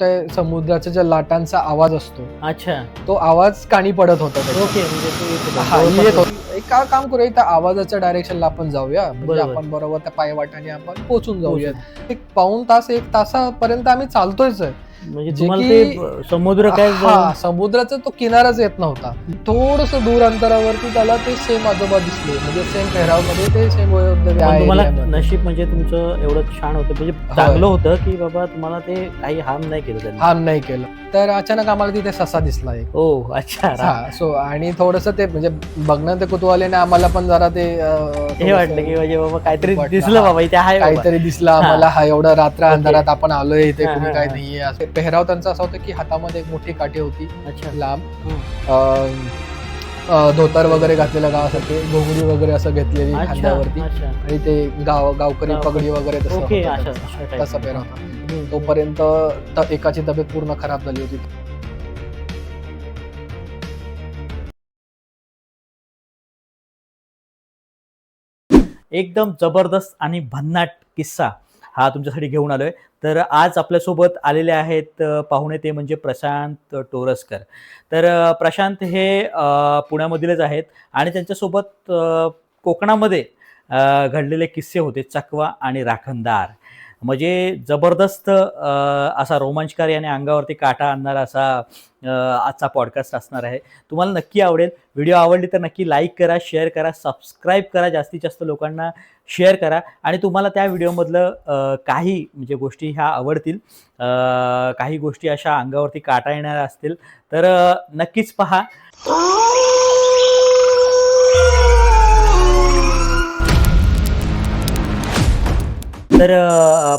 ते समुद्राच्या ज्या लाटांचा आवाज असतो अच्छा तो आवाज कानी पडत होता त्याच्यात. ओके म्हणजे ते येत होतं. हा, जवळपास येत होता. एक का- काम करूया त्या आवाजाच्या डायरेक्शनला आपण जाऊया म्हणजे बरोबर. आपण बरोबर त्या पायवाटाने आपण पोहोचून जाऊया एक पाऊण तास एक तासापर्यंत आम्ही चालतोयच आहे म्हणजे जे तुम्हाला की- ते अ, समुद्र काय हा समुद्राचा तो किनाराच येत नव्हता. थोडस दूर अंतरावरती त्याला ते सेम आजोबा दिसले. म्हणजे सेम पेहरावमध्ये ते सेम पण तुम्हाला नशीब म्हणजे तुमचं एवढं छान होतं. म्हणजे चांगलं होतं की बाबा तुम्हाला ते काही हार्म नाही केलं त्यांनी. हार्म नाही केलं. तर अचानक आम्हाला तिथे ससा दिसला एक. ओ अच्छा. रा- हा सो आणि थोडस ते म्हणजे बघणं ते कुतूहलाने आम्हाला पण जरा ते अं, हे थोडंसं वाटलं की म्हणजे बाबा काहीतरी वाटलं, दिसलं हा. बाबा इथे आहे बाबा. काहीतरी दिसलं आम्हाला. हा एवढा रात्र. अंधारात आपण आलोय इथे हा, कुणी हा, काय हा. नाहीये असं. पेहराव त्यांचा असा होता की हातामध्ये एक मोठी काठी होती अच्छा लांब. अं, अं, धोतर वगैरे घातलेलं गावासाठी घोंगडी वगैरे असं घेतलेली अच्छा खांद्यावरती अच्छा आणि ते गाव गावकरी. पगडी वगैरे तसं ओके होतं अच्छा त्यांचं. अशा type. तसा पेहराव होता हम्म. तोपर्यंत त- एकाची तब्येत पूर्ण खराब झाली होती एकदम जबरदस्त आणि भन्नाट किस्सा हा तुमच्यासाठी घेऊन आलोय. तर आज आपल्यासोबत आलेले आहेत पाहुणे ते म्हणजे प्रशांत टोरसकर. तर प्रशांत हे पुण्यामधीलच आहेत आणि त्यांच्यासोबत कोकणामध्ये घडलेले किस्से होते चकवा आणि राखणदार. म्हणजे जबरदस्त असा रोमांचकारी आणि अंगावरती काटा आणणारा असा आजचा पॉडकास्ट असणार आहे. तुम्हाला नक्की आवडेल. व्हिडिओ आवडली तर नक्की लाईक करा शेअर करा सबस्क्राईब करा जास्तीत जास्त लोकांना शेअर करा. आणि तुम्हाला त्या व्हिडिओमधलं काही म्हणजे गोष्टी ह्या आवडतील. काही गोष्टी अशा अंगावरती काटा येणाऱ्या असतील तर नक्कीच पहा. तर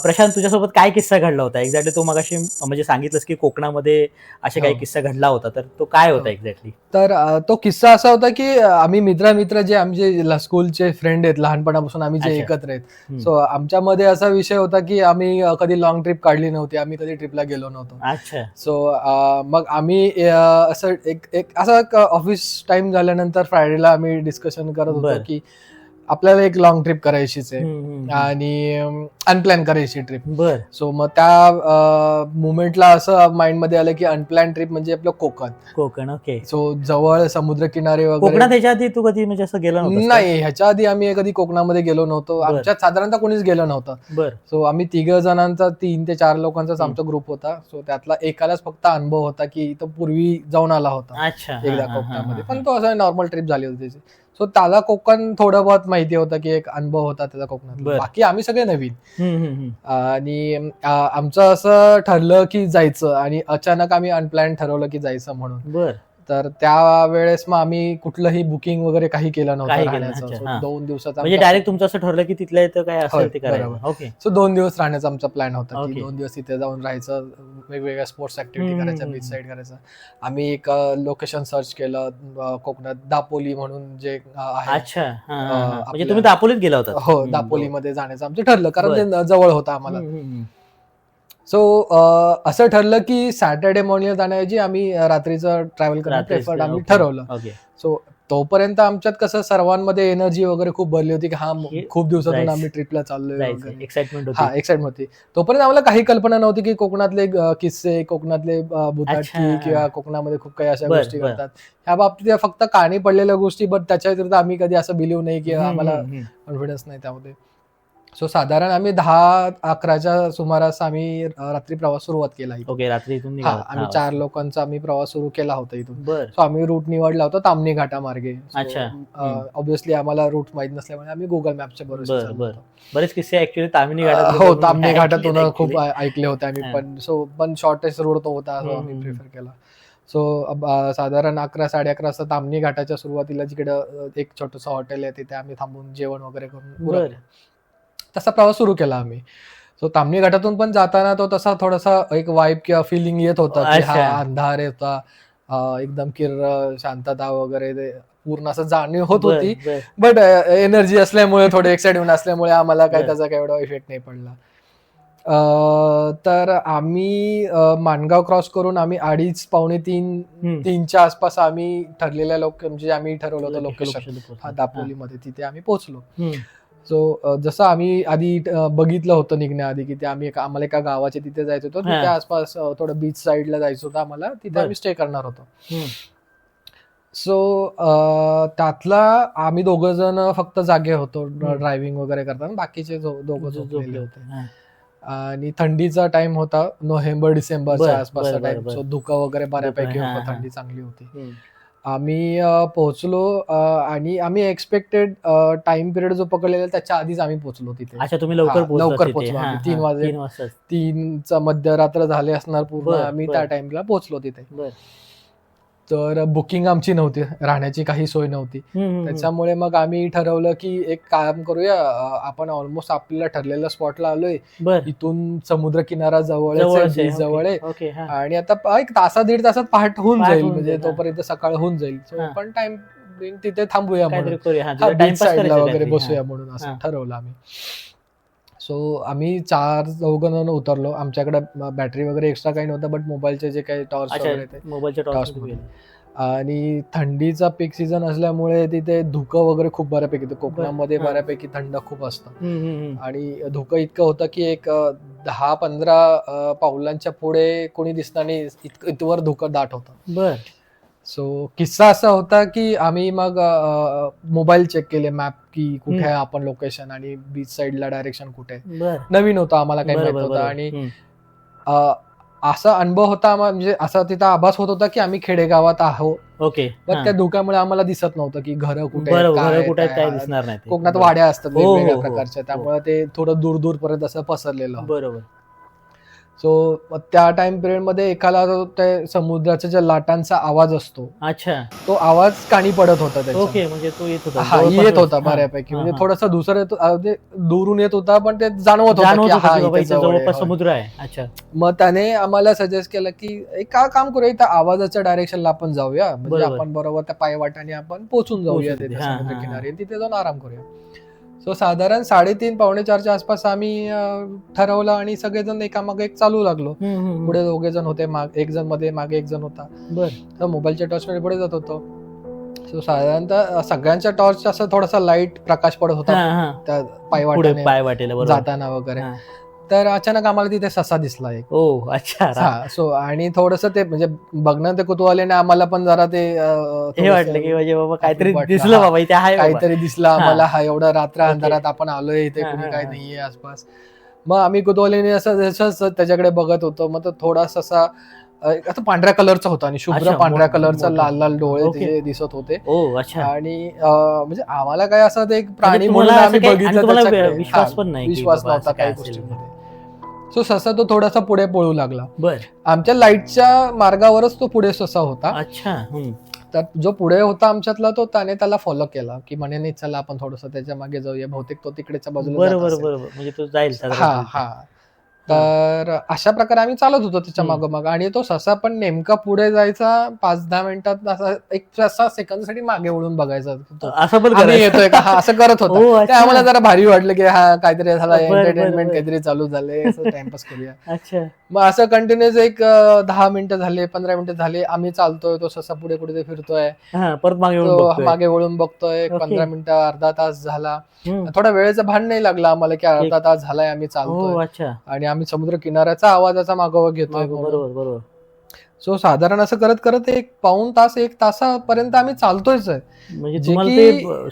प्रशांत तुझ्यासोबत काय किस्सा घडला होता एक्झॅक्टली तो मगाशी म्हणजे सांगितलंस की कोकणामध्ये असे काही हो. किस्सा घडला होता तर तो काय होता हो. एक्झॅक्टली तर अं, तो किस्सा असा होता की आम्ही मित्र मित्र जे आमचे स्कूलचे फ्रेंड आहेत लहानपणापासून आम्ही जे. एकत्र आहेत. सो आमच्यामध्ये असा विषय होता की आम्ही कधी लॉंग ट्रिप काढली नव्हती आम्ही कधी ट्रिपला गेलो नव्हतो अच्छा सो मग आम्ही असं एक एक असं ऑफिस टाइम झाल्यानंतर फ्रायडेला आम्ही डिस्कशन करत होतो. की आपल्याला एक लॉंग ट्रिप करायचीच आहे. आणि अनप्लॅन करायची ट्रिप बर. सो मग त्या मुवमेंटला असं माइंडमध्ये आलं की अनप्लॅन ट्रिप म्हणजे आपलं कोकण. कोकण ओके सो जवळ समुद्रकिनारे कोकणात वगैरे याच्या आधी तू कधी म्हणजे असं गेला नव्हता नाही ह्याच्या आधी आम्ही कधी कोकणामध्ये गेलो नव्हतो. आमच्यात साधारणतः कोणीच गेलो नव्हतं. बर. सो आम्ही तिघ जणांचा तीन ते चार लोकांचाच. आमचा ग्रुप होता. सो त्यातला एकालाच फक्त अनुभव होता की तो पूर्वी जाऊन आला होता. अच्छा. एकदा कोकणामध्ये. पण तो असं नॉर्मल ट्रिप झाली होती. त्याची सो त्याला कोकण थोडं बहुत माहिती होतं की एक अनुभव होता त्याचा कोकणात. बाकी आम्ही सगळे नवीन. आणि आमचं असं ठरलं की जायचं आणि अचानक आम्ही अनप्लॅन ठरवलं की जायचं म्हणून बर तर त्या वेळेस मग आम्ही कुठलंही बुकिंग वगैरे काही केलं नव्हतं काही केलं राहण्याचं नाही, So, हा. दोन दिवसाचा म्हणजे आमचा- डायरेक्ट तुमचं असं ठरलं की तिथल्या इथं काय होय, असेल ते करायचं बरोबर. ओके सो दोन दिवस राहण्याचा आमचा प्लॅन होता की Okay. दोन दिवस तिथे जाऊन राहायचं वेगवेगळ्या स्पोर्ट्स ऍक्टिव्हिटी हम्म, करायच्या हम्म, बीच. साईड करायचं आम्ही एक लोकेशन सर्च केलं अ, कोकणात दापोली म्हणून जे अ, आहे अच्छा हा, हा, हा. म्हणजे आपल्या- तुम्ही दापोलीत गेला होता हो दापोलीमध्ये जाण्याचं आमचं ठरलं कारण ते जवळ होतं आम्हाला सो असं ठरलं की सॅटर्डे मॉर्निंग जाण्याऐवजी आम्ही रात्रीचं ट्रॅव्हल करणं प्रेफर्ड आम्ही ठरवलं सो तोपर्यंत आमच्यात कसं सर्वांमध्ये एनर्जी वगैरे खूप भरली होती की हा खूप दिवसातून. आम्ही ट्रिपला चाललोय एक्साइटमेंट हा एक्साइटमेंट होती तोपर्यंत आम्हाला काही कल्पना नव्हती की कोकणातले किस्से कोकणातले भुताटकी. किंवा कोकणामध्ये खूप काही अशा गोष्टी बर. घडतात ह्या बाबतीत फक्त काणी पडलेल्या गोष्टी बट त्याच्या व्यतिरिक्त आम्ही कधी असं बिलीव्ह नाही की आम्हाला. कॉन्फिडन्स नाही त्यामध्ये सो साधारण आम्ही दहा अकराच्या सुमारास आम्ही रात्री प्रवास सुरुवात केला इथून. ओके रात्री इथून हा आम्ही चार लोकांचा आम्ही प्रवास सुरू केला होता इथून बर सो आम्ही रूट निवडला होता तामणी घाटामार्गे अच्छा. हम्म. ऑब्विसली आम्हाला रूट माहीत नसल्यामुळे आम्ही गुगल मॅपच्या बरोबर बर बर बरेच किस्से ऍक्च्युली तामिनी घाटात हो तामणी घाटातून खूप ऐ- ऐकले होते आम्ही हा. पण सो पण शॉर्टेस्ट रोड तो होता so आम्ही हम्म. प्रिफर केला सो साधारण अकरा साडे अकरा वाजता तामणी घाटाच्या सुरुवातीला जिकडे अ, एक छोटस हॉटेल आहे तिथे आम्ही थांबून जेवण वगैरे करून बर. तसा प्रवास सुरू केला आम्ही सो तामणी घाटातून पण जाताना तो तसा थोडासा एक वाईब किंवा फिलिंग येत होता की हा. अंधार होता एकदम किर्र शांतता वगैरे ते पूर्ण असं जाणीव होत होती. बट एनर्जी असल्यामुळे थोडे एक्साइटमेंट असल्यामुळे आम्हाला काही. त्याचा काही एवढा इफेक्ट नाही पडला अं, तर आम्ही माणगाव क्रॉस करून आम्ही अडीच पावणे तीन. तीनच्या आसपास आम्ही ठरलेल्या लोक म्हणजे आम्ही ठरवलं होतं लोकेशन दापोलीमध्ये तिथे आम्ही पोहोचलो. सो जसं आम्ही आधी बघितलं होतं निघण्याआधी की ते आम्ही एका- आम्हाला एका गावाच्या तिथे जायचं होतं. तिथे आसपास थोडं बीच साईडला जायचं होतं आम्हाला तिथे. आम्ही स्टे करणार होतो. सो त्यातला आम्ही दोघं जण फक्त जागे होतो. ड्रायव्हिंग वगैरे करताना बाकीचे दोघं झोपले झोपलेले होते. आणि थंडीचा टाइम होता नोव्हेंबर डिसेंबरच्या बरं, आसपासचा टाइम सो. धुकं वगैरे बऱ्यापैकी होतं. थंडी चांगली होती. आम्ही पोहोचलो आणि आम्ही एक्सपेक्टेड टाइम पिरियड जो पकडलेला त्याच्या आधीच आम्ही पोहोचलो तिथे अच्छा तुम्ही लवकर लवकर. पोहोचलो. तीन वाजे- तीन तीनचा मध्यरात्र झाले असणार पूर्ण आम्ही. त्या टाइमला पोहोचलो तिथे तर बुकिंग आमची नव्हती राहण्याची काही सोय नव्हती त्याच्यामुळे मग आम्ही ठरवलं की एक काम करूया आपण ऑलमोस्ट आपल्याला ठरलेल्या स्पॉटला आलोय इथून समुद्र किनारा जवळ जवळ आहे. आणि आता एक तासा दीड तासात पहाट होऊन जाईल म्हणजे. तोपर्यंत सकाळ होऊन जाईल. पण टाइम तिथे थांबूया म्हणून वगैरे बसूया. म्हणून असं. ठरवलं आम्ही सो आम्ही चार चौघ जण उतरलो आमच्याकडे बॅटरी वगैरे एक्स्ट्रा काही नव्हतं बट मोबाईलचे जे काही टॉर्च वगैरे ते टॉसमध्ये. आणि थंडीचा पीक सीझन असल्यामुळे तिथे धुकं वगैरे खूप बऱ्यापैकी. कोकणामध्ये. बऱ्यापैकी थंड खूप असतं आणि धुकं इतकं होतं की एक दहा पंधरा पावलांच्या पुढे कोणी दिसणार नाही इतकं इथवर धुकं दाट होतं बर सो किस्सा असा होता की आम्ही मग मोबाईल चेक केले मॅप की कुठे. आहे आपण लोकेशन आणि बीच साईडला डायरेक्शन कुठे नवीन होतं आम्हाला काही माहीत होतं. आणि असा अनुभव होता म्हणजे असा तिथं आभास होत होता की आम्ही खेडेगावात आहोत ओके पण. त्या धुक्यामुळे आम्हाला दिसत नव्हतं की घरं कुठे कुठे काय. दिसणार नाही. कोकणात. वाड्या असतात हो, हो, वेगवेगळ्या हो, प्रकारच्या. त्यामुळे ते थोडं दूर दूर पर्यंत असं पसरलेलं. बरोबर सो त्या टाइम पिरियडमध्ये एकाला ते समुद्राच्या ज्या लाटांचा आवाज असतो. अच्छा. तो आवाज काणी पडत होता त्याच्या ओके म्हणजे तो येत होता. हा जवळपास येत होता. हा, बऱ्यापैकी. हा, म्हणजे हा. थोडासा दुसरं येत- म्हणजे दूरून येत होता पण ते जाणवत होतं जाणवत की होतं हा की बाबा इथे इथे जवळ आहे, जवळपास होय. समुद्र आहे. अच्छा. मग त्याने आम्हाला सजेस्ट केलं की एक का काम करूया त्या आवाजाच्या डायरेक्शनला आपण जाऊया. म्हणजे बरोबर. आपण बरोबर त्या पायवाटाने आपण पोहोचून जाऊया पोहोचू तिथे तिथे. हा, समुद्र हा, किनारी. तिथे जाऊन आराम करूया. सो साधारण साडेतीन पावणे चारच्या आसपास आम्ही ठरवलं आणि सगळेजण एकामागे एक चालू लागलो. पुढे दोघे जण होते माग एक जणमध्ये मागे एक जण होता. बर. तर मोबाईलच्या टॉर्चमध्ये पुढे जात होतो. सो साधारणतः सगळ्यांच्या टॉर्च असं थोडासा लाइट प्रकाश पडत होता. त्या पुढे पायवाटाने पाय वाटेला बरोबर. जाताना वगैरे. तर अचानक आम्हाला तिथे ससा दिसला एक ओ अच्छा हा सो आणि थोडस ते म्हणजे बघणं ते कुतूहलाने आम्हाला पण जरा ते अं, हे वाटलं की म्हणजे बाबा काहीतरी वाटलं, दिसलं हा. बाबा इथे आहे बाबा. काहीतरी दिसलं आम्हाला हा एवढा रात्र ओके. अंधारात आपण आलोय इथे हा, कुणी हा, काय हा. नाहीये आसपास मग आम्ही कुतूहलाने असं जसं त्याच्याकडे बघत होतो मग तो थोडासा असा अं, असं पांढऱ्या कलरचा होता आणि शुभ्र पांढऱ्या कलरचा मोठा. लाल लाल डोळे ओके. दिसत होते ओ अच्छा आणि अं, म्हणजे आम्हाला काय असं ते एक प्राणी म्हणजे म्हणून तुम्हाला आम्ही असं काही- आणि बघितलं तुम्हाला त्याच्याकडे. विश्वास हा, पण नाही की विश्वास बाबा नव्हता असं काय काही असेल. गोष्टींमध्ये सो ससा तो थोडासा पुढे पळू लागला बर आमच्या लाईटच्या मार्गावरच तो पुढे ससा होता अच्छा. तर जो पुढे होता आमच्यातला तो त्याने त्याला फॉलो केला की म्हणे नाही चला आपण थोडस त्याच्यामागे जाऊया बहुतेक तो तिकडेच्या बाजूला बरोबर. बरोबर म्हणजे तो जाईल हा. हा तर अशा प्रकारे आम्ही चालत होतो त्याच्या हम्म. मागं माग आणि तो ससा पण नेमका पुढे जायचा पाच दहा मिनिटात असा एक सहा सेकंदसाठी मागे वळून बघायचा. असं पण. येतोय का हा असं करत होता ते. आम्हाला जरा भारी वाटलं की हा काहीतरी झाला एंटरटेनमेंट. काहीतरी चालू असं टाइमपास करूया मग असं कंटिन्युअस एक दहा मिनिटं झाले पंधरा मिनिटं झाले आम्ही चालतोय तो ससा पुढे कुठे फिरतोय परत मागे. मागे वळून बघतोय. पंधरा मिनिटं अर्धा तास झाला. थोडा वेळेचा भान नाही लागला आम्हाला की अर्धा तास झालाय आम्ही चालतोय आणि आम्ही समुद्र किनाऱ्याचा आवाजाचा मागोवा घेतोय बरोबर बरोबर. सो साधारण असं करत करत एक पाऊन तास एक तासापर्यंत आम्ही चालतोयच आहे. म्हणजे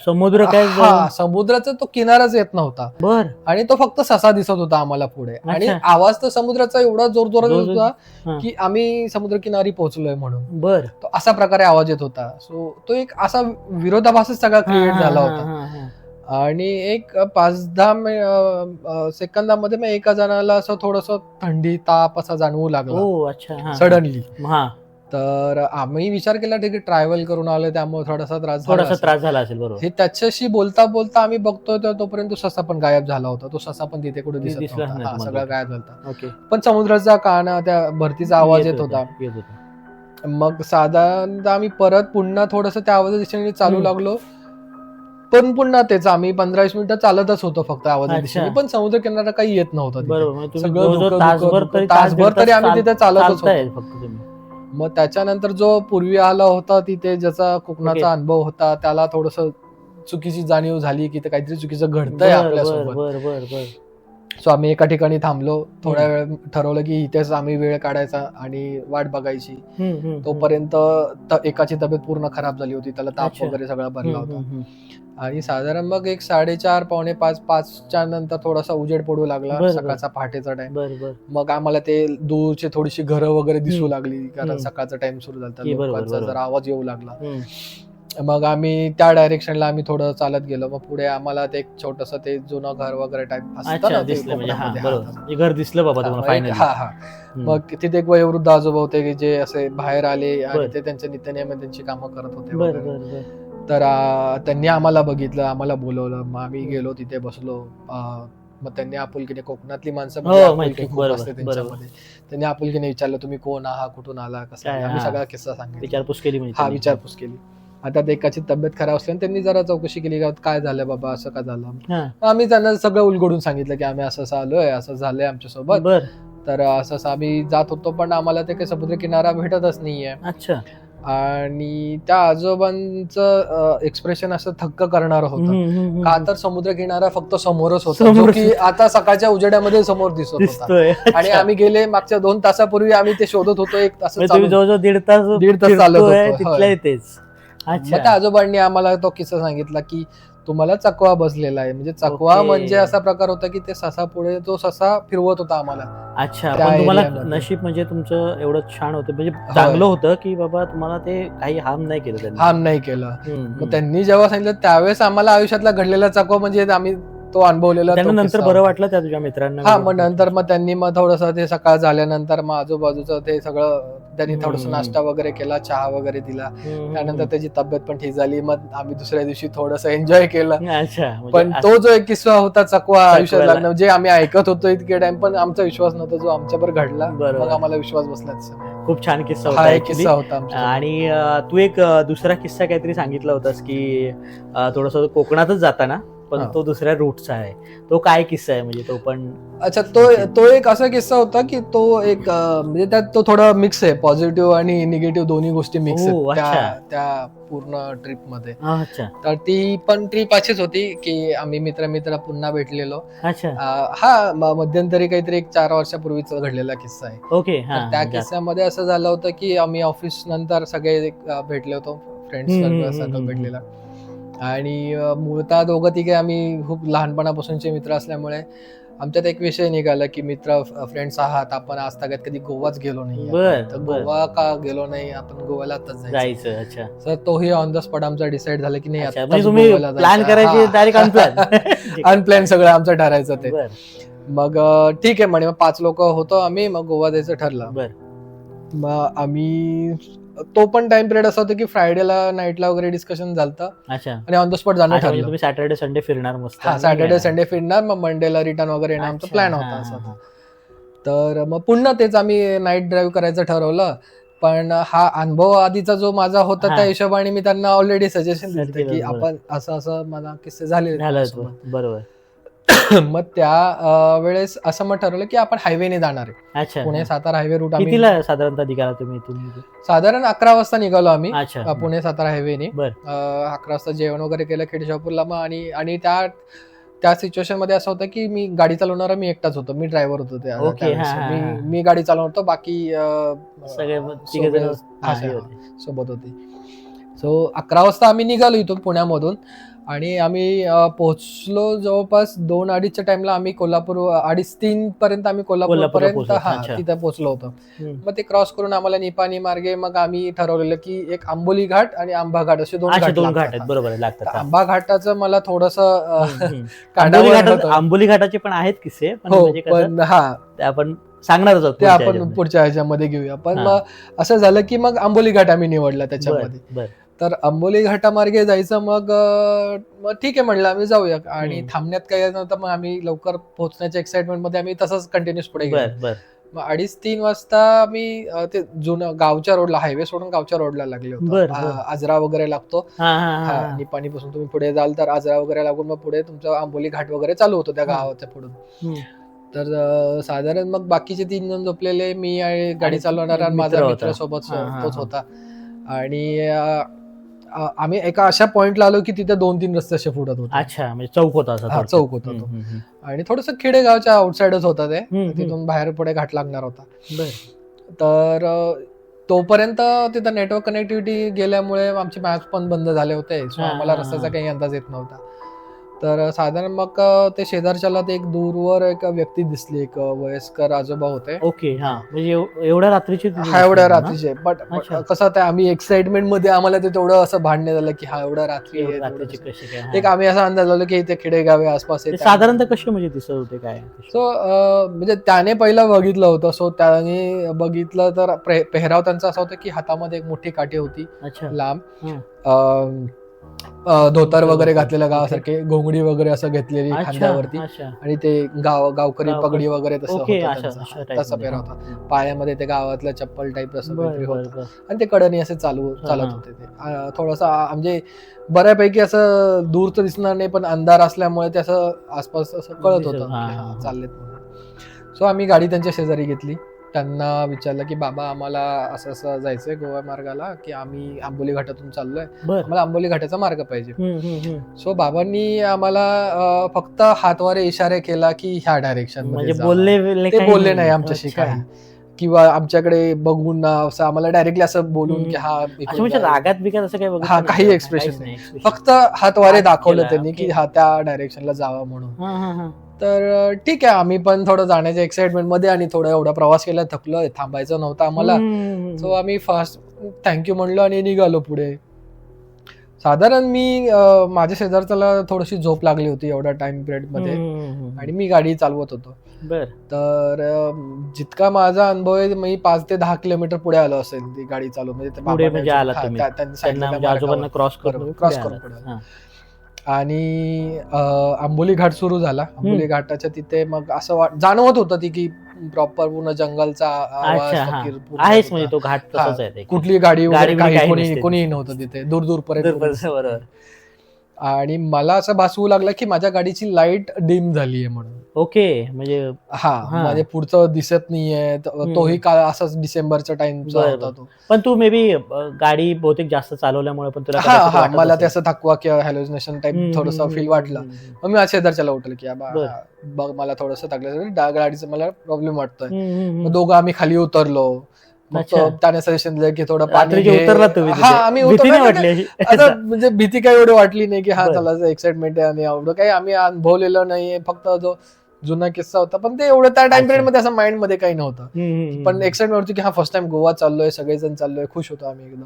समुद्र काय हा समुद्राचा तो किनाराच येत नव्हता. बर. आणि तो फक्त ससा दिसत होता आम्हाला पुढे. आणि. आवाज तर समुद्राचा एवढा जोर जोरात होता. की आम्ही समुद्र किनारी पोहोचलोय म्हणून. बर. तो असा प्रकारे आवाज येत होता. सो तो एक असा विरोधाभासच सगळा क्रिएट झाला होता. आणि एक पाच दहा मि- सेकंदामध्ये मग एका जणाला असं थोडस थंडी ताप असा जाणवू लागला. सडनली हा तर आम्ही विचार केला ठीक आहे ट्रॅव्हल करून आलोय त्यामुळे थोडासा त्रास थोडासा. त्रास झाला असेल बरोबर. हे त्याच्याशी बोलता बोलता आम्ही बघतोय तर तोपर्यंत तो ससा पण गायब झाला होता. तो ससा पण तिथे कुठे दिसत. सगळा गायब झाला ओके. पण समुद्राचा काना त्या भरतीचा आवाज येत होता मग साधारणतः आम्ही परत पुन्हा थोडस त्या आवाजाच्या दिशेने चालू. लागलो. पण पुन्हा तेच आम्ही पंधरा वीस मिनिटं चालतच होतो फक्त अच्छा. दिशेने पण समुद्र किनारा काही येत नव्हता म्हणजे सगळं तासभर तरी आम्ही तिथे चालतच चालताय होतो. मग त्याच्यानंतर जो पूर्वी आला होता तिथे ज्याचा कोकणाचा. अनुभव होता त्याला थोडस चुकीची जाणीव झाली की ते काहीतरी चुकीचं घडतंय आपल्यासोबत सो आम्ही एका ठिकाणी थांबलो थोड्या वेळ ठरवलं की इथेच आम्ही वेळ काढायचा आणि वाट बघायची. तोपर्यंत एकाची तब्येत पूर्ण खराब झाली होती त्याला ताप. वगैरे सगळा भरला होता. आणि साधारण मग एक साडेचार पावणे पाच पाचच्या नंतर थोडासा उजेड पडू लागला. सकाळचा पहाटेचा टाइम मग आम्हाला ते दूरची थोडीशी घरं वगैरे दिसू. लागली कारण. सकाळचा टाइम सुरू झाला लोकांचा. जरा आवाज येऊ लागला. मग आम्ही त्या डायरेक्शनला आम्ही थोडं चालत गेलो मग पुढे आम्हाला ते एक छोटस ते जुनं घर वगैरे टाइप म्हणजे घर दिसलं बाबा हा, मग तिथे एक वयोवृद्ध आजोबा होते की जे असे बाहेर आले आणि. ते त्यांच्या नित्यनेम त्यांची कामं करत होते तर त्यांनी आम्हाला बघितलं आम्हाला बोलवलं. मग आम्ही गेलो तिथे बसलो. मग त्यांनी आपुलकीने कोकणातली माणसं म्हणजे हो. खूप असते. त्यांच्यामध्ये. त्यांनी आपुलकीने विचारलं तुम्ही कोण आहात? कुठून आला कसं आम्ही. सगळा किस्सा सांगितला. विचारपूस केली म्हणजे हा. विचारपूस केली. आता ते एकाची तब्येत खराब असल्याने त्यांनी जरा चौकशी केली काय झालं बाबा? असं का झालं? आम्ही त्यांना सगळं उलगडून सांगितलं की आम्ही असं असं आलोय असं झालंय आमच्यासोबत तर असं असं आम्ही जात होतो पण आम्हाला ते काही समुद्र किनारा भेटतच नाहीये. अच्छा. आणि त्या आजोबांचं एक्सप्रेशन असं थक्क करणार होतं. का तर समुद्र किनारा फक्त समोरच होता जो. की आता सकाळच्या उजेड्यामध्ये समोर दिसत होता. आणि आम्ही गेले मागच्या दोन तासापूर्वी आम्ही ते शोधत होतो एक तास म्हणजे जवळजवळ दीड तास दीड तास चालत होतो, मग त्या आजोबांनी आम्हाला तो किस्सा सांगितला की तुम्हाला चकवा बसलेला आहे म्हणजे चकवा ओके. म्हणजे असा प्रकार होता की ते ससा पुढे तो ससा फिरवत होता आम्हाला अच्छा त्या पण तुम्हाला. नशीब म्हणजे तुमचं एवढं छान होतं म्हणजे चांगलं होतं की बाबा तुम्हाला ते काही हार्म नाही केलं त्यांनी हार्म नाही केलं हम्म, मग हम्म. त्यांनी जेव्हा सांगितलं त्यावेळेस आम्हाला आयुष्यातला घडलेला चकवा म्हणजे आम्ही तो अनुभवलेला तो नंतर किस्सा बरं होता. वाटलं त्या तुझ्या मित्रांना हा मग नंतर मग त्यांनी मग थोडस ते सकाळ झाल्यानंतर मग आजूबाजूचं ते सगळं त्यांनी थोडस हम्म. नाश्ता वगैरे केला चहा वगैरे दिला हम्म, त्यानंतर त्याची तब्येत पण ठीक झाली मग आम्ही दुसऱ्या दिवशी थोडस एन्जॉय केलं. अच्छा म्हणजे पण असं- तो जो एक किस्सा होता चकवा आयुष्यात. लागणं जे आम्ही ऐकत होतो इतके टाइम पण आमचा विश्वास नव्हता जो आमच्यावर घडला बरोबर. मग आम्हाला विश्वास बसलाच खूप छान किस्सा हा होता एक actually. किस्सा होता आमच्या आणि अं, तू एक अं, दुसरा किस्सा काहीतरी सांगितला होतास की थोडस कोकणातच जाताना पण. तो दुसऱ्या रूटचा आहे. तो काय किस्सा आहे? म्हणजे तो पण अच्छा तो तो एक असा किस्सा होता की तो एक म्हणजे त्यात तो थोडा मिक्स आहे. पॉझिटिव्ह आणि निगेटिव्ह दोन्ही गोष्टी मिक्स आहेत त्या पूर्ण ट्रिपमध्ये. अच्छा. तर ती पण ट्रिप अशीच होती की आम्ही मित्र मित्र पुन्हा भेटलेलो. हा मध्यंतरी काहीतरी एक चार वर्षापूर्वीचा घडलेला किस्सा आहे. ओके त्या जा- किस्स्यामध्ये असं झालं होतं की आम्ही ऑफिस नंतर सगळे भेटले होतो. फ्रेंड्स सर्कल भेटलेला. आणि मूळतः दोघं तिघे आम्ही खूप लहानपणापासूनचे मित्र असल्यामुळे आमच्यात एक विषय निघाला की मित्र फ्रेंड्स आहात. आपण आज तगात कधी गोवाच गेलो नाही. तर गोवा का गेलो नाही? आपण गोव्याला आताच जायचं. अच्छा. तर तोही ऑन द स्पॉट आमचा डिसाईड झाला की नाही म्हणजे प्लॅन जायचं. करायची अनप्लॅन सगळं आमचं ठरायचं ते. मग ठीक आहे म्हणे मग पाच लोक होतो आम्ही मग गोवा जायचं ठरलं. मग आम्ही तो पण टाइम पिरियड असा होता की फ्रायडेला नाईटला वगैरे डिस्कशन झालं अच्छा. आणि ऑन द स्पॉट जाणं ठरलं. तुम्ही सॅटर्डे संडे फिरणार मस्त. हा सॅटर्डे संडे फिरणार मग मंडेला रिटर्न वगैरे येणार. आमचा प्लॅन होता असा. तर मग पुन्हा तेच आम्ही नाईट ड्राईव्ह करायचं ठरवलं. पण हा अनुभव आधीचा जो माझा होता. त्या हिशोबाने मी त्यांना ऑलरेडी सजेशन दिलं की. आपण असं असं मला किस्से झाले. बरोबर. मग त्या वेळेस असं मग ठरवलं की आपण हायवेने जाणार आहे अच्छा पुणे सातारा हायवे रूट आम्ही कितीला साधारणतः निघाला तुम्ही इथून साधारण अकरा वाजता निघालो आम्ही अच्छा अं, पुणे सातारा हायवेने बर. अं, अकरा वाजता जेवण वगैरे केलं खेडशापूरला मग आणि आणि त्या त्या सिच्युएशनमध्ये असं होतं की मी गाडी चालवणारा मी एकटाच होतो मी ड्रायव्हर होतो त्या त्यावेळेस. हा, हा, मी हा. मी गाडी चालवत होतो बाकी अं, सगळे मग तिघे जण सोबत- हा, हा. होते. सोबत होती सो अकरा वाजता आम्ही निघालो इथून पुण्यामधून आणि आम्ही पोहोचलो जवळपास दोन अडीचच्या टाइमला आम्ही कोल्हापूर अडीच तीन पर्यंत आम्ही कोल्हापूर कोल्हापूरला पर्यंत हा. तिथे पोहोचलो होतो. मग ते क्रॉस करून आम्हाला निपाणी मार्गे मग आम्ही ठरवलेलं की एक आंबोली घाट आणि आंबा घाट असे दोन घाट बरोबर. आंबा घाटाचं मला थोडस. आंबोली घाटाचे पण आहेत किस्से पण हो म्हणजे हा ते आपण सांगणारच आहोत ते पुढच्या आपण ह्याच्यामध्ये. पुढच्या ह्याच्यामध्ये घेऊया पण. मग असं झालं की मग आंबोली घाट आम्ही निवडला त्याच्यामध्ये तर आंबोली घाटामार्गे जायचं मग मग ठीक आहे म्हणलं आम्ही जाऊया आणि. थांबण्यात काही नव्हतं मग आम्ही लवकर पोहोचण्याच्या एक्साइटमेंटमध्ये आम्ही तसंच कंटिन्युअस पुढे गेलो बर मग अडीच तीन वाजता आम्ही अं, ते जुनं गावच्या रोडला हायवे सोडून गावच्या रोडला लागले होतो आजरा वगैरे लागतो हा हा हा, हा, हा निपाणी पासून तुम्ही पुढे जाल तर आजरा वगैरे लागून मग पुढे तुमचं आंबोली घाट वगैरे चालू होतो त्या. गावाच्या पुढून. तर साधारण मग बाकीचे तीन जण झोपलेले मी गाडी चालवणारा माझा. मित्र सोबत तोच. होता आणि आम्ही एका अशा पॉइंटला आलो की तिथे दोन तीन रस्ते असे फुटत होते अच्छा म्हणजे चौक होता असा. चौक होता तो. आणि थोडस खेडेगावच्या आउटसाइडच होता ते. तिथून बाहेर पुढे घाट लागणार होता तर तोपर्यंत तिथं नेटवर्क कनेक्टिव्हिटी गेल्यामुळे आमचे मॅप्स पण बंद झाले होते सो आम्हाला रस्त्याचा. काही अंदाज येत नव्हता तर साधारण मग ते शेजारच्याला ते एक दूरवर एक व्यक्ती दिसली एक वयस्कर आजोबा होते ओके हा म्हणजे एव- एवढ्या रात्रीची तुम्ही हा एवढ्या ना? रात्रीचे बट अच्छा. कसं ते आम्ही एक्साइटमेंटमध्ये आम्हाला ते तेवढं असं भांडणे झालं की हा एवढ्या रात्री आहे, एवढ्या तेवढं रात्रीची कसं. कशी काय एक. आम्ही असा अंदाज लावलो की इथे खेडेगाव आसपास ते साधारणतः कसे म्हणजे दिसत होते काय सो म्हणजे त्याने पहिलं बघितलं होतं सो त्याने बघितलं तर प्रे- पेहराव त्यांचा असा होता की हातामध्ये एक मोठी काठी होती अच्छा लांब हं. अं, धोतर वगैरे ओके. घातलेलं गावासारखे घोंगडी वगैरे असं घेतलेली खांद्यावरती आणि ते गाव गावकरी. पगडी वगैरे तसं तसा. पेहराव होता पायामध्ये ते गावातलं चप्पल टाईप असं होतं आणि ते कडनी असे चालू चालत. होते ते थोडस म्हणजे बऱ्यापैकी असं दूर तर दिसणार नाही पण अंधार असल्यामुळे ते असं आसपास असं कळत होतं. चाललेत म्हणून सो आम्ही गाडी त्यांच्या शेजारी घेतली त्यांना विचारलं की बाबा आम्हाला असं असं जायचंय गोवा मार्गाला की आम्ही आंबोली घाटातून चाललोय आम्हाला आंबोली घाटाचा मार्ग पाहिजे. सो बाबांनी आम्हाला फक्त हातवारे इशारे केला की ह्या डायरेक्शन म्हणजे बोलले ते बोलले नाही आमच्याशी. काही किंवा आमच्याकडे बघून ना असं आम्हाला डायरेक्टली असं बोलून. की हा म्हणजे. रागात बिगात असं काही हा, काही काहीच नाही. फक्त हातवारे हात दाखवलं त्यांनी की. हा त्या डायरेक्शनला जावा म्हणून. तर ठीक आहे आम्ही पण थोडं जाण्याच्या एक्साइटमेंटमध्ये आणि थोडा एवढा प्रवास केला थकलोय थांबायचं नव्हतं आम्हाला. सो आम्ही फास्ट थँक्यू म्हणलो आणि निघालो पुढे. साधारण मी माझ्या शेजारच्याला थोडीशी झोप लागली होती एवढ्या टाइम पिरियडमध्ये. आणि मी गाडी चालवत होतो. तर जितका माझा अनुभव आहे मी पाच ते दहा किलोमीटर पुढे आलो असेल ती गाडी चालू म्हणजे म्हणजे म्हणजे. क्रॉस बरोबर, करून आणि आंबोली घाट सुरू झाला. आंबोली घाटाच्या तिथे मग असं जाणवत होतं ती की प्रॉपर पूर्ण जंगलचा आवाज. म्हणजे तो घाट. कुठली गाडी कोणी. कोणीही नव्हतं तिथे. दूर दूर पर्यंत बरोबर बरोबर. आणि मला असं भासवू लागलं की माझ्या गाडीची लाइट डिम झालीये म्हणून ओके म्हणजे हा. म्हणजे पुढचं दिसत नाहीये. तोही काळ असाच डिसेंबरच्या टाइमचा होता. तो पण तू मे बी गाडी बहुतेक जास्त चालवल्यामुळे पण तुला हा हा मला असेल. ते असं थकवा किंवा हॅलोजिनेशन टाइप थोडस फील वाटलं. मग मी आज शेजारच्याला उठलं की बघ मला थोडस थकलं गाडीचा मला प्रॉब्लेम वाटतोय. दोघं आम्ही खाली उतरलो मग त्याने सजेशन दिलं की थोडं पाणी. उतरला हा. आम्ही वाटली? आता म्हणजे भीती काही एवढी वाटली नाही की हा. चला एक्साइटमेंट आहे आणि एवढं काही आम्ही अनुभवलेलं नाहीये फक्त जो जुना किस्सा होता पण ते एवढं त्या टाइम. पिरियडमध्ये असं माइंडमध्ये काही नव्हतं. पण एक्साइटमेंट होती की हा फर्स्ट टाइम गोवा चाललोय सगळेजण चाललोय खुश होतो आम्ही एकदम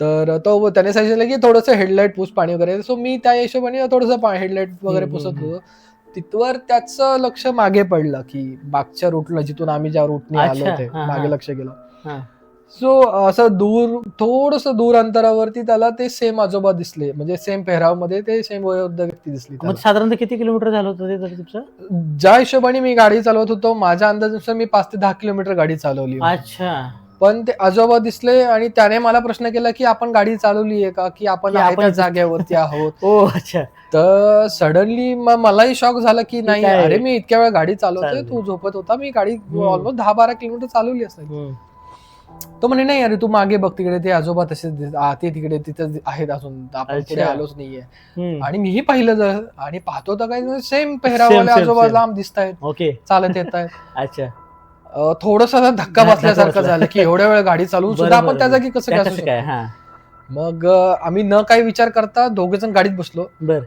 तर तो त्याने सांगितलं की थोडंसं हेडलाईट पुस पाणी वगैरे सो मी त्या हिशोबाने थोडंसं हेडलाईट वगैरे पुसत होतो तिथवर त्याचं लक्ष मागे पडलं की मागच्या रूटला जिथून आम्ही ज्या रूटने आलो अच्छा, ते हा, मागे. लक्ष गेलं. सो असं दूर थोडस दूर अंतरावरती त्याला ते सेम आजोबा दिसले म्हणजे सेम पेहरावमध्ये ते सेम वयोवृद्ध व्यक्ती दिसली. साधारणतः किती किलोमीटर झालं होतं ते तरी तुमचं ज्या हिशोबाने मी गाडी चालवत होतो माझ्या अंदाजानुसार मी पाच ते दहा किलोमीटर गाडी चालवली होती. अच्छा पण ते आजोबा दिसले आणि त्याने मला प्रश्न केला की आपण गाडी चालवली आहे का की आपण आहे जागेवरती आहोत ओ अच्छा तर सडनली मलाही शॉक झाला की नाही? अरे मी इतक्या वेळ गाडी चालवतोय. तू झोपत होता मी गाडी. ऑलमोस्ट दहा बारा किलोमीटर चालवली असेल. तो म्हणे नाही अरे तू मागे बघ तिकडे ते आजोबा तसे दिस- आ, ते तिकडे तिथे आहेत अजून आपण. पुढे आलोच नाहीये. आणि मीही पाहिलं जर आणि पाहतो तर काय सेम पेहरावाले आजोबा. लांब दिसत आहेत चालत येत आहेत अच्छा थोडस धक्का धक्का बसल्यासारखं बसला. झालं की एवढ्या वेळ गाडी चालवून सुद्धा आपण त्या जागी कसं काय? हा मग आम्ही न काही विचार करता दोघे जण गाडीत बसलो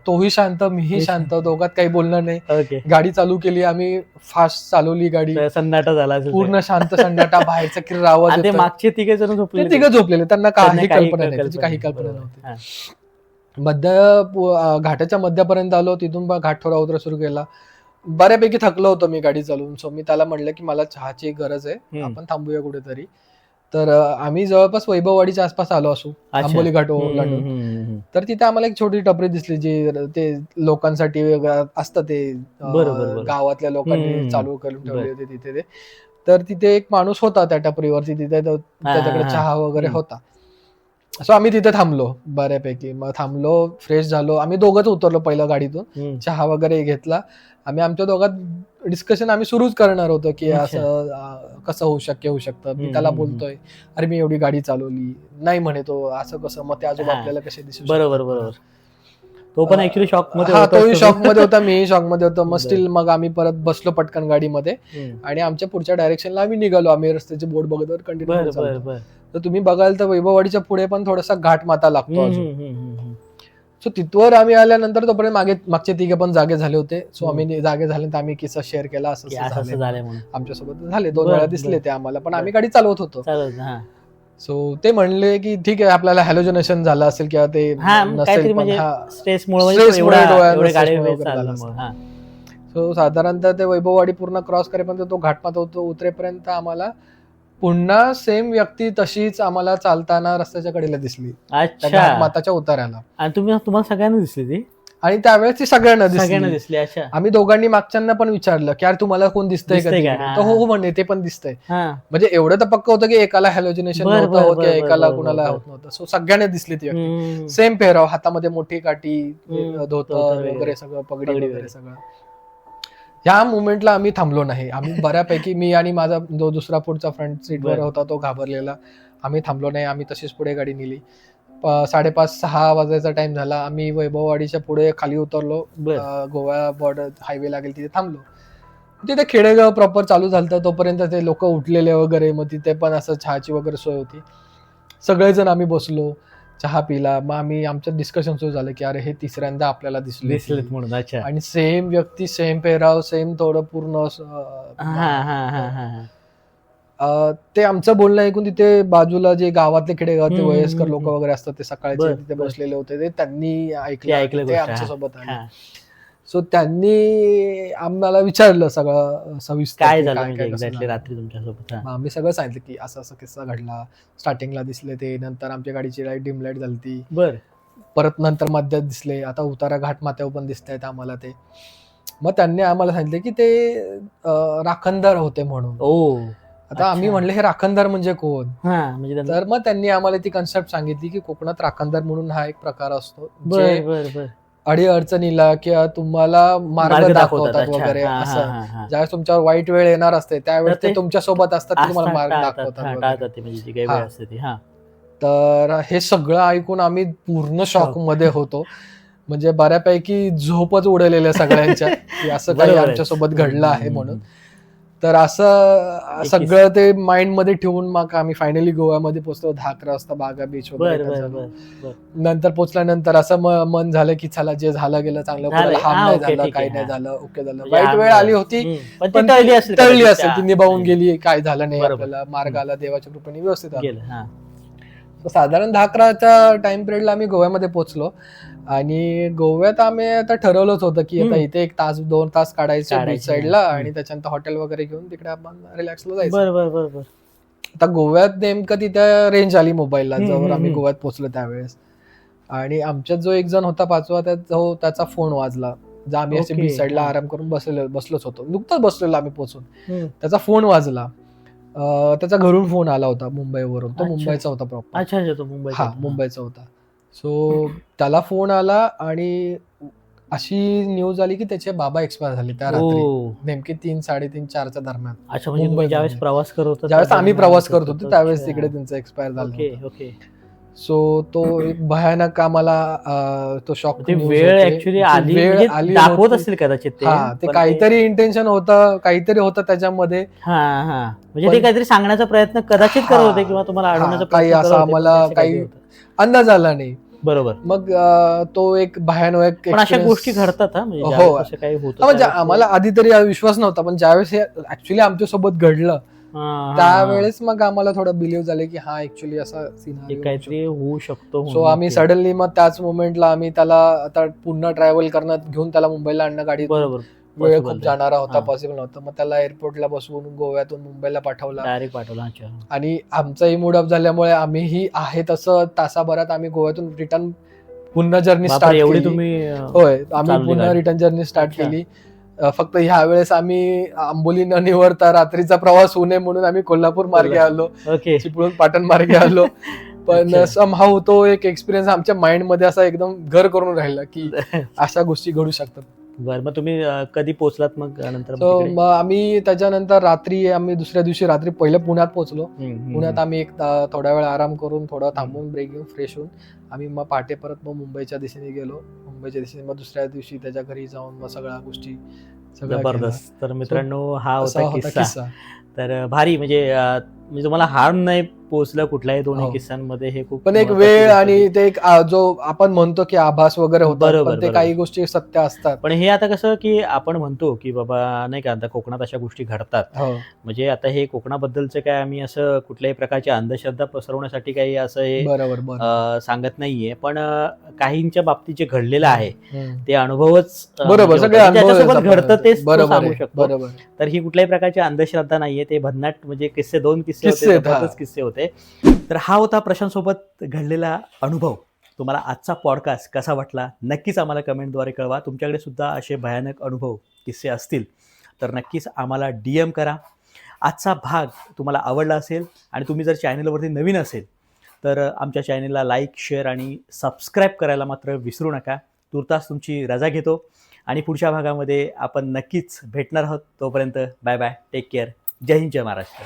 तोही शांत मीही शांत दोघात काही बोलणं नाही गाडी चालू केली आम्ही फास्ट चालवली गाडी सन्नाटा झाला. पूर्ण शांत सन्नाटा बाहेरचा किर आवाज. मागचे तिघे जण झोपले तिघं झोपलेले त्यांना काही कल्पना नाही काही कल्पना. नव्हती. मध्य घाटाच्या मध्यापर्यंत आलो तिथून घाट थोडा उतरा सुरू केला बऱ्यापैकी थकलो होतो मी गाडी चालवून सो मी त्याला म्हणलं की मला चहाची गरज आहे. आपण थांबूया कुठेतरी तर आम्ही जवळपास वैभववाडीच्या आसपास आलो असू. आंबोली घाट. तर तिथे आम्हाला एक छोटी टपरी दिसली जी ते लोकांसाठी असतं ते. गावातल्या लोकांनी. चालू करून ठेवले. होते तिथे ते तर तिथे एक माणूस होता त्या टपरीवरती तिथे त्याच्याकडे. चहा वगैरे. होता सो आम्ही तिथे थांबलो बऱ्यापैकी मग थांबलो फ्रेश झालो आम्ही दोघंच उतरलो पहिलं गाडीतून. चहा वगैरे घेतला आम्ही आमच्या दोघात डिस्कशन आम्ही सुरूच करणार होतो की. असं कसं होऊ शक्य होऊ शकतं मी त्याला बोलतोय अरे मी एवढी गाडी चालवली नाही म्हणे तो असं कसं मग ते आजोबा. आपल्याला कसे दिसू बरोबर? बरोबर तो पण ऍक्च्युली शॉकमध्ये हा होता तोही. शॉकमध्ये होता मीही शॉकमध्ये होतो मग. स्टील मग आम्ही परत बसलो पटकन गाडीमध्ये. आणि आमच्या पुढच्या डायरेक्शनला आम्ही निघालो आम्ही रस्त्याचे बोर्ड बघत कंटिन्यू तर तुम्ही बघाल तर वैभववाडीच्या पुढे पण थोडासा घाट माता लागतो. सो तिथवर आम्ही आल्यानंतर तोपर्यंत मागे मागचे तिघे पण जागे झाले होते सो. आम्ही जागे झाल्यानंतर आम्ही किस्सा शेअर केला असं आमच्यासोबत झाले दोन वेळा दिसले. ते आम्हाला पण. आम्ही गाडी चालवत होतो सो ते म्हणले की ठीक आहे आपल्याला हॅलोजनेशन झालं असेल किंवा ते पण म्हणजे झालं. सो साधारणतः ते वैभववाडी पूर्ण क्रॉस करेपर्यंत तो घाटमात होतो उतरेपर्यंत आम्हाला पुन्हा सेम व्यक्ती तशीच आम्हाला चालताना रस्त्याच्या कडेला दिसली अच्छा घाटमाताच्या उतार्याला आणि तुम्ही तुम्हाला सगळ्यांना दिसली ती आणि त्यावेळेस ती सगळ्यांना सगळ्यांना दिसली अच्छा आम्ही दोघांनी मागच्यांना पण विचारलं की यार तुम्हाला कोण दिसतंय का? हा, तर हो हा. म्हणे ते पण दिसतंय म्हणजे एवढं तर पक्क होतं की एकाला हॅलोजिनेशन नव्हतं किंवा एकाला कुणाला. होत नव्हतं सो सगळ्यांना दिसली ती व्यक्ती. सेम पेहराव हातामध्ये मोठी काठी धोतर वगैरे. सगळं पगडी वगैरे. सगळं ह्या मुवमेंटला आम्ही थांबलो नाही. आम्ही बऱ्यापैकी मी आणि माझा जो दुसरा पुढचा फ्रंट सीटवर. होता तो घाबरलेला. आम्ही थांबलो नाही आम्ही तशीच पुढे गाडी नेली. साडेपाच सहा वाजायचा टाइम झाला. आम्ही वैभववाडीच्या पुढे खाली उतरलो. गोवा बॉर्डर हायवे लागेल तिथे थांबलो. तिथे खेडेगाव प्रॉपर चालू झालं तोपर्यंत ते लोक उठलेले वगैरे मग तिथे पण असं चहाची वगैरे सोय होती. सगळेजण आम्ही बसलो. चहा पिला मग आम्ही आमचं डिस्कशन सुरू झालं की अरे हे तिसऱ्यांदा आपल्याला दिसले दिसलेत म्हणून अच्छा आणि सेम व्यक्ती सेम पेहराव सेम थोडं पूर्ण असं, हा हा हा हा हा ते आमचं बोलणं ऐकून तिथे बाजूला जे गावातले खेडेगावातले वयस्कर लोक. वगैरे असतात ते सकाळचे तिथे. बसलेले होते ते त्यांनी ऐकलं ऐकलं ते आमच्या. सोबत आले. सो त्यांनी आम्हाला विचारलं सगळं सविस्तर काय झालं म्हणजे एक्झॅक्टली. रात्री तुमच्यासोबत? हा. आम्ही सगळं सांगितलं की असं असं किस्सा घडला. स्टार्टिंगला दिसले ते नंतर आमच्या गाडीची लाइट डिम लाइट झाली बर. परत नंतर मध्यात दिसले. आता उतारा घाट माथ्यावर पण दिसत आहेत आम्हाला ते. मग त्यांनी आम्हाला सांगितले की ते अं, राखणदार होते म्हणून. ओ. आता आम्ही अच्छा. म्हणले हे राखणदार म्हणजे कोण? हा म्हणजे त्यांना- तर मग त्यांनी आम्हाला ती कन्सेप्ट सांगितली की कोकणात राखणदार म्हणून हा एक प्रकार असतो. बर जे बर बर अडी अडचणीला किंवा तुम्हाला मार्ग दाखवतात. वगैरे असं. ज्यावेळेस तुमच्यावर वाईट वेळ येणार असते त्यावेळेस ते तुमच्यासोबत असतात तुम्हाला मार्ग दाखवतात म्हणजे तर हे सगळं ऐकून आम्ही पूर्ण शॉकमध्ये होतो. म्हणजे बऱ्यापैकी झोपच उडलेल्या सगळ्यांच्या की असं काही. आमच्यासोबत घडलं आहे म्हणून. तर असं सगळं ते माइंडमध्ये ठेवून मग आम्ही फायनली गोव्यामध्ये पोहोचलो. दहा अकरा वाजता बागा बीच वगैरे नंतर पोहोचल्यानंतर असं मन झालं की चला जे झालं गेलं चांगलं हा, नाही झालं काही नाही. झालं ओके झालं. म्हणजे वाईट वेळ आली होती. पण ती पण टळली असेल ती निभावून गेली काय झालं नाही. आपल्याला मार्गाला देवाच्या कृपेने व्यवस्थित आलो. साधारण दहा अकराच्या टाइम पिरियडला आम्ही गोव्यामध्ये पोहोचलो आणि गोव्यात आम्ही आता ठरवलंच होतं की आता. इथे एक तास दोन तास काढायचे बीच साईडला. आणि त्याच्यानंतर हॉटेल वगैरे घेऊन तिकडे आपण रिलॅक्सला जायचं बर बर बर बर आता गोव्यात नेमकं तिथे रेंज आली मोबाईलला जवळ आम्ही. गोव्यात पोहोचलो त्यावेळेस आणि आमच्यात जो एक जण होता पाचवा जो त्याचा फोन वाजला जो आम्ही असे बीच साईडला. आराम करून बसलेलो बसलोच होतो नुकताच बसलेलो आम्ही पोहोचून. त्याचा फोन वाजला अं, त्याच्या घरून फोन आला होता मुंबईवरून. तो. मुंबईचा होता प्रॉपर अच्छा अच्छा तो मुंबई हा मुंबईचा होता. सो त्याला फोन आला आणि अशी न्यूज आली की त्याचे बाबा एक्सपायर झाले त्या रात्री. नेमके तीन साडेतीन चारच्या दरम्यान. अच्छा म्हणजे. ज्यावेळेस प्रवास करत होता ज्यावेळेस आम्ही प्रवास करत होतो. त्यावेळेस. तिकडे त्यांचं एक्सपायर झालं सो तो एक भयानक आम्हाला तो शॉक ते वेळ ऍक्च्युली आली वेळ म्हणजे आली दाखवत. असेल कदाचित ते हा काहीतरी इंटेन्शन होतं काहीतरी होतं त्याच्यामध्ये. हा हा. म्हणजे ते काहीतरी सांगण्याचा प्रयत्न कदाचित करत होते किंवा तुम्हाला अडवण्याचा काही असं आम्हाला काही-. अंदाज आला नाही. बरोबर. मग तो एक भयानक अशा गोष्टी घडतात हा म्हणजे म्हणजे आम्हाला आधी तरी विश्वास नव्हता पण ज्यावेळेस हे ऍक्च्युली आमच्यासोबत घडलं त्यावेळेस मग आम्हाला थोडं बिलीव्ह झालं की हा ऍक्च्युली असा सीन काहीतरी होऊ शकतो सो आम्ही. सडनली मग त्याच मोमेंटला आम्ही त्याला आता पुन्हा ट्रॅव्हल करण्यात घेऊन त्याला मुंबईला आणणं गाडी बरोबर वेळ खूप. जाणारा होता. पॉसिबल नव्हतं मग त्याला एअरपोर्टला बसवून गोव्यातून मुंबईला पाठवला डायरेक्ट पाठवला आणि आमचाही मूड अप झाल्यामुळे आम्हीही आहे तसं तासाभरात आम्ही गोव्यातून रिटर्न पुन्हा जर्नी स्टार्ट एवढी केली तुम्ही होय आम्ही पुन्हा. Return journey start. केली फक्त ह्या वेळेस आम्ही आंबोली न निवडता रात्रीचा प्रवास होऊ नये म्हणून आम्ही कोल्हापूर मार्गे. आलो ओके चिपळूण पाटण मार्गे आलो पण अच्छा. समहाव तो एक एक्सपिरियन्स आमच्या माइंडमध्ये असा एकदम घर करून राहिला की अशा गोष्टी घडू शकतात बरं मग तुम्ही अं, कधी पोहोचलात मग नंतर सो तिकडे? मग आम्ही त्याच्यानंतर रात्री आम्ही दुसऱ्या दिवशी रात्री पहिले पुण्यात पोहोचलो. हम्म, हम्म, पुण्यात आम्ही एक अं, थोडा वेळ आराम करून थोडं थांबून ब्रेक घेऊन फ्रेश होऊन आम्ही मग पहाटे परत मग मुंबईच्या दिशेने गेलो. मुंबईच्या दिशेने मग दुसऱ्या दिवशी त्याच्या घरी जाऊन मग सगळ्या गोष्टी सगळ्या जबरदस्त. तर मित्रांनो हा. असा होता होता किस्सा. किस्सा. तर भारी म्हणजे अं, म्हणजे तुम्हाला हार्म नाही पोहोचलं कुठल्याही दोन्ही हो. किस्सांमध्ये हे खूप पण एक वेळ आणि होती. ते एक आ, जो आपण म्हणतो की आभास वगैरे होतात बरोबर, पण ते बरोबर. काही गोष्टी सत्य असतात पण हे आता कसं की आपण म्हणतो की बाबा नाही का आता कोकणात अशा गोष्टी घडतात हो म्हणजे आता हे कोकणाबद्दलचं काय आम्ही असं कुठल्याही प्रकारची अंधश्रद्धा पसरवण्यासाठी काही असं हे बरोबर बरोबर अं, सांगत नाहीये पण अं, काहींच्या बाबतीत जे घडलेलं आहे हम्म. ते अनुभवच अं, बरोबर म्हणजे सगळे होतात. अनुभव ज्याच्यासोबत आहेत घडतं तेच तो बरोबर सांगू आहे, शकतो बरोबर तर ही कुठल्याही प्रकारची अंधश्रद्धा नाहीये ते भन्नाट म्हणजे किस्से दोन किस्से किस्से होते हा. जबरदस्त किस्से होते. तर हा होता प्रशांत सोबत घडलेला अनुभव. तुम्हाला आजचा पॉडकास्ट कसा वाटला? नक्कीच आम्हाला कमेंटद्वारे कळवा. तुमच्याकडे सुद्धा असे भयानक अनुभव किस्से असतील तर नक्कीच आम्हाला डी एम करा. आजचा भाग तुम्हाला आवडला असेल आणि तुम्ही जर चॅनलवरती नवीन असेल तर आमच्या चॅनलला लाईक शेअर आणि सबस्क्राईब करायला मात्र विसरू नका. तुर्तास तुमची रजा घेतो. आणि पुढच्या भागामध्ये आपण नक्कीच भेटणार आहोत. तोपर्यंत बाय बाय टेक केअर जय हिंद जय महाराष्ट्र.